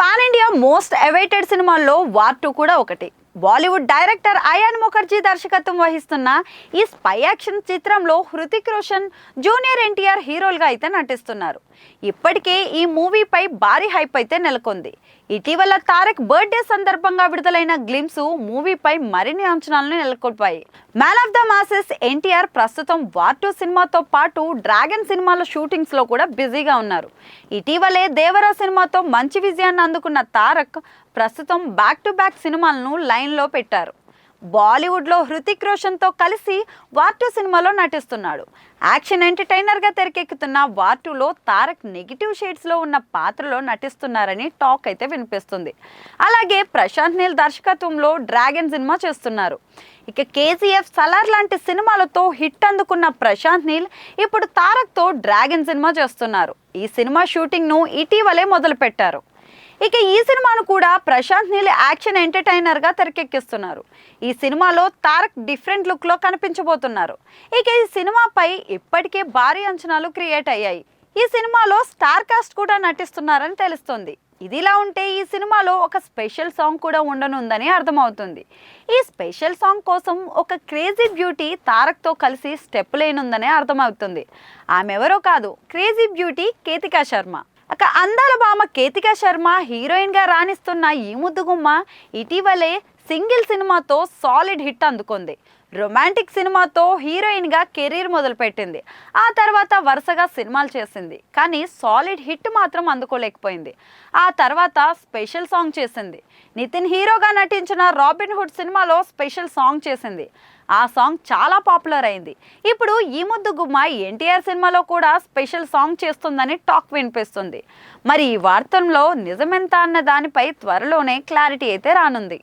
Pan India most awaited సినిమాల్లో war two కూడా ఒకటి. బాలీవుడ్ డైరెక్టర్ అయాన్ ముఖర్జీ దర్శకత్వం వహిస్తున్న ఈ స్పై యాక్షన్ చిత్రంలో హృతిక్ రోషన్ జూనియర్ ఎన్టీఆర్ హీరోలుగా అయితే నటిస్తున్నారు. ఇప్పటికే ఈ మూవీపై భారీ హైప్ అయితే నెలకొంది. ఇటీవల తారక్ బర్త్డే సందర్భంగా విడుదలైన గ్లిమ్స్ మూవీపై మరిన్ని అంచనాలను నెలకొల్పాయి. Man of the masses NTR ప్రస్తుతం వార్ టూ సినిమాతో పాటు డ్రాగన్ సినిమాల షూటింగ్స్లో కూడా బిజీగా ఉన్నారు. ఇటీవలే దేవరా సినిమాతో మంచి విజయాన్ని అందుకున్న తారక్ ప్రస్తుతం బ్యాక్ టు బ్యాక్ సినిమాలను లైన్లో పెట్టారు. బాలీవుడ్లో హృతిక్ రోషన్తో కలిసి వార్ టూ సినిమాలో నటిస్తున్నాడు. యాక్షన్ ఎంటర్టైనర్గా తెరకెక్కుతున్న వార్ టూలో తారక్ నెగిటివ్ షేడ్స్లో ఉన్న పాత్రలో నటిస్తున్నారని టాక్ అయితే వినిపిస్తుంది. అలాగే ప్రశాంత్ నీల్ దర్శకత్వంలో డ్రాగన్ సినిమా చేస్తున్నారు. ఇక కేజీఎఫ్ సలార్ లాంటి సినిమాలతో హిట్ అందుకున్న ప్రశాంత్ నీల్ ఇప్పుడు తారక్తో డ్రాగన్ సినిమా చేస్తున్నారు. ఈ సినిమా షూటింగ్ను ఇటీవలే మొదలుపెట్టారు. ఇక ఈ సినిమాను కూడా ప్రశాంత్ నీల్ యాక్షన్ ఎంటర్టైనర్గా తెరకెక్కిస్తున్నారు. ఈ సినిమాలో తారక్ డిఫరెంట్ లుక్లో కనిపించబోతున్నారు. ఇక ఈ సినిమాపై ఇప్పటికే భారీ అంచనాలు క్రియేట్ అయ్యాయి. ఈ సినిమాలో స్టార్ కాస్ట్ కూడా నటిస్తున్నారని తెలుస్తుంది. ఇదిలా ఉంటే ఈ సినిమాలో ఒక స్పెషల్ సాంగ్ కూడా ఉండనుందని అర్థమవుతుంది. ఈ స్పెషల్ సాంగ్ కోసం ఒక క్రేజీ బ్యూటీ తారక్తో కలిసి స్టెప్ లేనుందనే అర్థమవుతుంది. ఆమె ఎవరో కాదు క్రేజీ బ్యూటీ కేతికా శర్మ. అక అందాల భామ కేతికా శర్మ హీరోయిన్గా రాణిస్తున్న ఈ ముద్దుగుమ్మ ఇటీవలే సింగిల్ సినిమాతో సాలిడ్ హిట్ అందుకుంది. రొమాంటిక్ సినిమాతో హీరోయిన్గా కెరీర్ మొదలుపెట్టింది. ఆ తర్వాత వరుసగా సినిమాలు చేసింది. కానీ సాలిడ్ హిట్ మాత్రం అందుకోలేకపోయింది. ఆ తర్వాత స్పెషల్ సాంగ్ చేసింది. నితిన్ హీరోగా నటించిన రాబిన్ హుడ్ సినిమాలో స్పెషల్ సాంగ్ చేసింది. ఆ సాంగ్ చాలా పాపులర్ అయింది. ఇప్పుడు ఈ ముద్దు గుమ్మ ఎన్టీఆర్ సినిమాలో కూడా స్పెషల్ సాంగ్ చేస్తుందని టాక్ వినిపిస్తుంది. మరి ఈ వార్తంలో నిజమెంత అన్న దానిపై త్వరలోనే క్లారిటీ అయితే రానుంది.